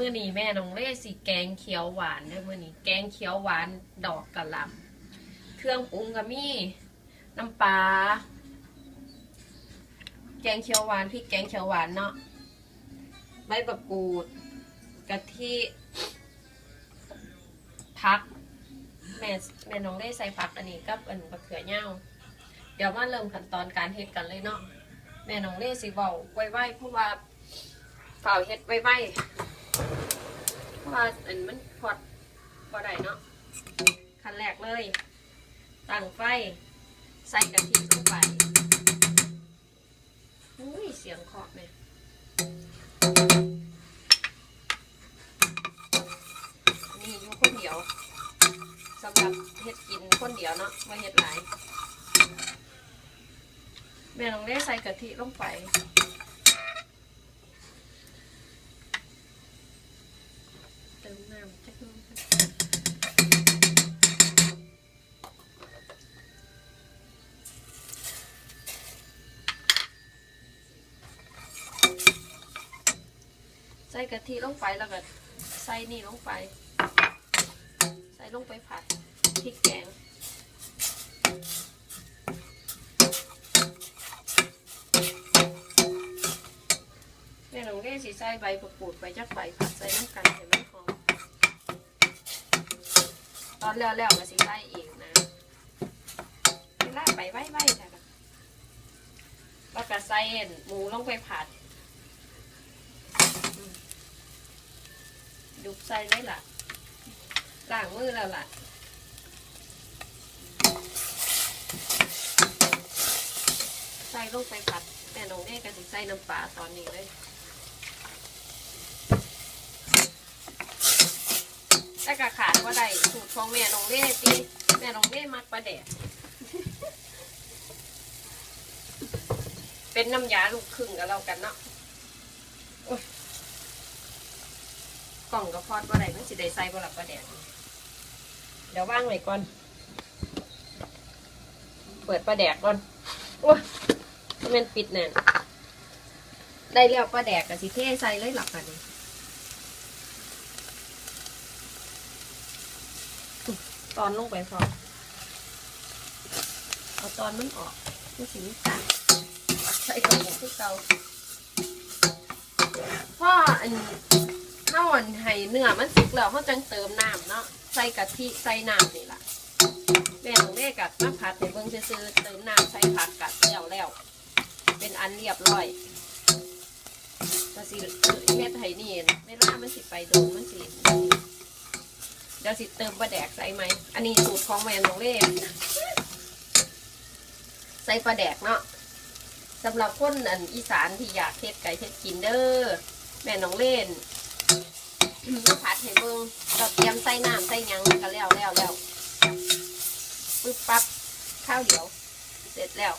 มื้อนี้แม่น้องเล่สิแกงเขียวหวานเด้อมื้อนี้แกงเขียวหวานดอกกะหล่ำเครื่องปรุงก็มีน้ำปลาแกงเขียวหวานพริกแกงเขียวหวานเนาะใบมะกรูดกะทิผักแม่แม่น้องได้ใส่ผักอันนี้กับอันมะเขือเน่าเดี๋ยวมาเริ่มขั้นตอนการเฮ็ดกันเลยเนาะแม่น้องเล่สิเว้าไวๆเพราะว่าฝ่าเฮ็ดไวๆเพ ราะว่าอันมันพอดบ่ได้เนาะขั้นแรกเลย ตั้งไฟ ใส่กะทิลงไปอุ้ยเสียงเคาะแม่นี่อยู่คนเดียวสำหรับเฮ็ดกินคนเดียวเนาะไม่เฮ็ดหลายแม่ลองได้ใส่กะทิลงไป เติมน้ำจักหน่อยค่ะ ใส่กะทิลงไปแล้วก็ใส่นี่ลงไป ใส่ลงไปผัดพริกแกงแม่น้องเล่สิใส่ใบประกูดใบจักใบผัดใส่น้ำกันให้มันหมต อนแล้วแล้วๆก็สิใส่อีกนะเวลาไปไว้ไว้จ้ะแล้วก็ใส่หมูลงไปผัดหยุบใส่ได้ละล้างมือแล้วล่ะใส่ลงไปผัดแม่น้องเล่ก็สิใส่น้ำปลาตอนนี้เลย แต่ก็ขาดว่าได้สูตรของแม่น้องเล่ตีแม่น้องเล่มักปลาแดดเป็นน้ำยาลูกครึ่งกับเรากันเนาะกล่องกระพอดว่าได้มันสิได้ใส่บลับปลาแดดเดี๋ยวว่างไว้ก่อน เปิดปลาแดกก่อนโอ้ยมันปิดแน่นได้แล้วปลาแดกกับสิเทใส่เลยหลับกัน ตอนลงไปพอเอาตอนมันออกมันสีน้ำตาลใส่กระปุกคือเกาพ่ออันข้าวอันไห้เนื้อมันสุกแล้วเขาจังเติมน้ำเนาะใส่กะทิใส่น้ำนี่ล่ะแม่ของแม่กับมาผัดในเบิ้งซื้อเติมน้ำใส่ผักกัดแล้วแล้ว เป็นอันเรียบร้อยก็สิเฮ็ดไห้นี่เวลามันสิไปโดนมันสิ เดี๋ยวสิเติมปลาแดกใส่ไหม อันนี้สูตรของแม่น้องเล่ใส่ปลาแดกเนาะสำหรับคนอันอีสานที่อยากเฮ็ดไก่เฮ็ดกินเด้อแม่น้องเล่นมาผัดให้เบิ่งเราเตรียมใส่น้ำใส่ยังก็แล้วแล้วแล้วปึ๊บปั๊บข้าวเดียว เสร็จแล้ว